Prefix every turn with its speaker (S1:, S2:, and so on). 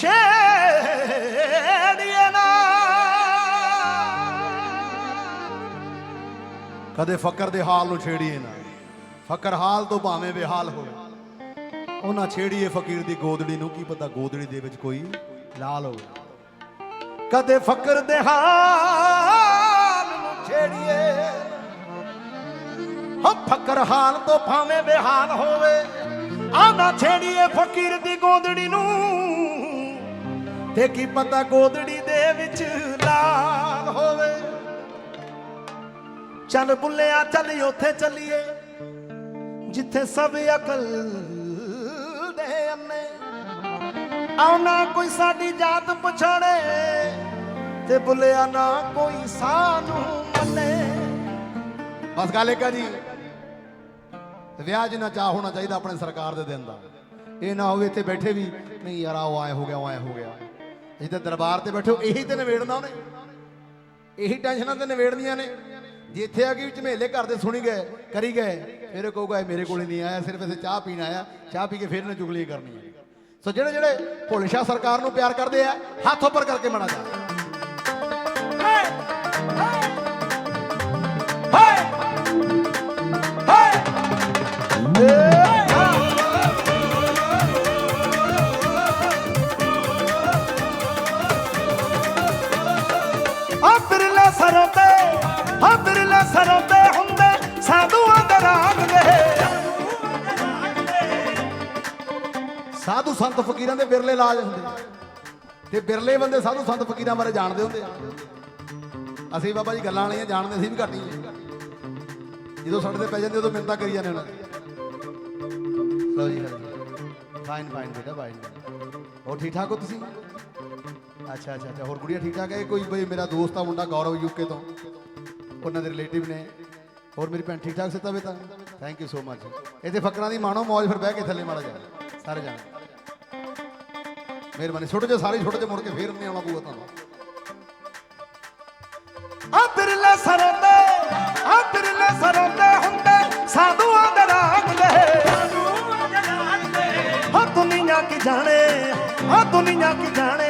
S1: ਛੇੜੀਏ ਨਾ। ਕਦੇ ਫਕਰ ਦੇ ਹਾਲ ਨੂੰ ਛੇੜੀਏ ਨਾ। ਫਕਰ ਹਾਲ ਤੋਂ ਭਾਵੇਂ ਬੇਹਾਲ ਹੋਵੇ। ਉਹਨਾਂ ਛੇੜੀਏ ਫਕੀਰ ਦੀ ਗੋਦੜੀ ਨੂੰ, ਕੀ ਪਤਾ ਗੋਦੜੀ ਦੇ ਵਿੱਚ ਕੋਈ ਲਾਲ ਹੋਵੇ। ਕਦੇ ਫਕਰ ਦੇ ਹਾਲ ਨੂੰ ਛੇੜੀਏ। ਹੋ, ਫਕਰ ਹਾਲ ਤੋਂ ਭਾਵੇਂ ਬੇਹਾਲ ਹੋਵੇ। ਆ ਛੇੜੀਏ ਫਕੀਰ ਦੀ ਗੋਦੜੀ ਨੂੰ। ਤੇ ਕੀ ਪਤਾ ਗੋਦੜੀ ਦੇ ਵਿੱਚ ਲਾਲ ਹੋਵੇ। ਚੱਲ ਬੁੱਲਿਆ, ਚੱਲ ਉੱਥੇ ਚੱਲੀਏ, ਜਿੱਥੇ ਸਭ ਅਕਲ ਦੇ ਅੰਨੇ। ਆਉਣਾ ਕੋਈ ਸਾਡੀ ਜਾਤ ਪਛਾਣੇ ਤੇ ਬੁੱਲਿਆ ਨਾ ਕੋਈ ਸਾਨੂੰ ਮੰਨੇ। ਬਸ ਗੱਲ ਇੱਕ ਜੀ, ਵਿਆਹ ਜਿੰਨਾ ਚਾਹ ਹੋਣਾ ਚਾਹੀਦਾ ਆਪਣੇ ਸਰਕਾਰ ਦੇ ਦਿਨ ਦਾ। ਇਹ ਨਾ ਹੋਵੇ ਇੱਥੇ ਬੈਠੇ ਵੀ, ਨਹੀਂ ਯਾਰ ਉਹ ਆਏ ਹੋ ਗਿਆ, ਉਹ ਆਏ ਹੋ ਗਿਆ। ਇੱਥੇ ਦਰਬਾਰ ਤੇ ਬੈਠੋ, ਇਹੀ ਤੇ ਨਿਬੇੜਨਾ ਉਹਨੇ। ਇਹੀ ਟੈਨਸ਼ਨਾਂ ਤੇ ਨਿਬੇੜਨੀਆਂ ਨੇ। ਜੇ ਇੱਥੇ ਆ ਕੇ ਵੀ ਝਮੇਲੇ ਕਰਦੇ ਸੁਣੀ ਗਏ, ਕਰੀ ਗਏ, ਫਿਰ ਇਹ ਕਹੂਗਾ, ਇਹ ਮੇਰੇ ਕੋਲ ਨਹੀਂ ਆਇਆ, ਸਿਰਫ ਇਸੇ ਚਾਹ ਪੀਣ ਆਇਆ। ਚਾਹ ਪੀ ਕੇ ਫਿਰ ਇਹਨੇ ਚੁਗਲੀ ਕਰਨੀ ਹੈ ਸੋ ਜਿਹੜੇ ਜਿਹੜੇ ਭੁੱਲਸ਼ਾ ਸਰਕਾਰ ਨੂੰ ਪਿਆਰ ਕਰਦੇ ਆ, ਹੱਥ ਉੱਪਰ ਕਰਕੇ ਮਨਾ ਜਾ
S2: ਬਿਰਲੇ ਸਰੋਂ ਤੇ ਆ ਹੁੰਦੇ, ਸਾਧੂਆਂ ਦੇ ਰਾਗ ਦੇ।
S1: ਸਾਧੂ ਸੰਤ ਫਕੀਰਾਂ ਦੇ ਬਿਰਲੇ ਲਾਜ ਹੁੰਦੇ ਤੇ ਬਿਰਲੇ ਬੰਦੇ ਸਾਧੂ ਸੰਤ ਫਕੀਰਾਂ ਬਾਰੇ ਜਾਣਦੇ ਹੁੰਦੇ ਅਸੀਂ ਬਾਬਾ ਜੀ ਗੱਲਾਂ ਵਾਲੀਆਂ ਜਾਣਦੇ ਸੀ ਵੀ ਘੱਟ ਜਦੋਂ ਸਾਡੇ ਤੇ ਪੈ ਜਾਂਦੇ, ਉਦੋਂ ਮਿੰਤਾ ਕਰੀ ਜਾਂਦੇ ਉਹਨਾਂ ਲਓ ਜੀ ਫਾਈਨ ਫਾਈਨ ਬੇਟਾ ਫਾਈਨ ਹੋਰ ਠੀਕ ਠਾਕ ਹੋ ਤੁਸੀਂ? ਅੱਛਾ ਅੱਛਾ ਅੱਛਾ। ਹੋਰ ਕੁੜੀਆਂ ਠੀਕ ਠਾਕ ਹੈ? ਕੋਈ ਬਈ ਮੇਰਾ ਦੋਸਤ ਆ ਮੁੰਡਾ ਗੌਰਵ ਯੂਕੇ ਤੋਂ। ਉਹਨਾਂ ਦੇ ਰਿਲੇਟਿਵ ਨੇ। ਹੋਰ ਮੇਰੀ ਭੈਣ ਠੀਕ ਠਾਕ ਸਿੱਤਾ ਬੇਟਾ? ਥੈਂਕ ਯੂ ਸੋ ਮਚ ਇੱਥੇ ਫਕਰਾਂ ਦੀ ਮਾਣੋ ਮੌਜ ਫਿਰ ਬਹਿ ਕੇ ਥੱਲੇ ਮਾੜਾ ਜਾ ਸਾਰੇ ਜਾਣੇ। ਮਿਹਰਬਾਨੀ। ਛੋਟੇ ਜਿਹੇ ਸਾਰੇ ਛੋਟੇ ਜਿਹੇ ਮੁੜ ਕੇ ਫੇਰ ਨਹੀਂ ਆਉਣਾ ਪਊਗਾ ਤੁਹਾਨੂੰ।
S2: ਆ ਬਿਰਲੇ ਸਰੋਂ ਤੇ ਆ ਬਿਰਲੇ ਸਰੋਂ ਤੇ ਹੁੰਦੇ। ਸਾਧੂਆਂ ਦੇ ਰਾਗ ਦੇ। ਹਾਂ ਦੁਨੀਆ ਕੀ ਜਾਣੇ ਹਾਂ ਦੁਨੀਆ ਕੀ ਜਾਣੇ।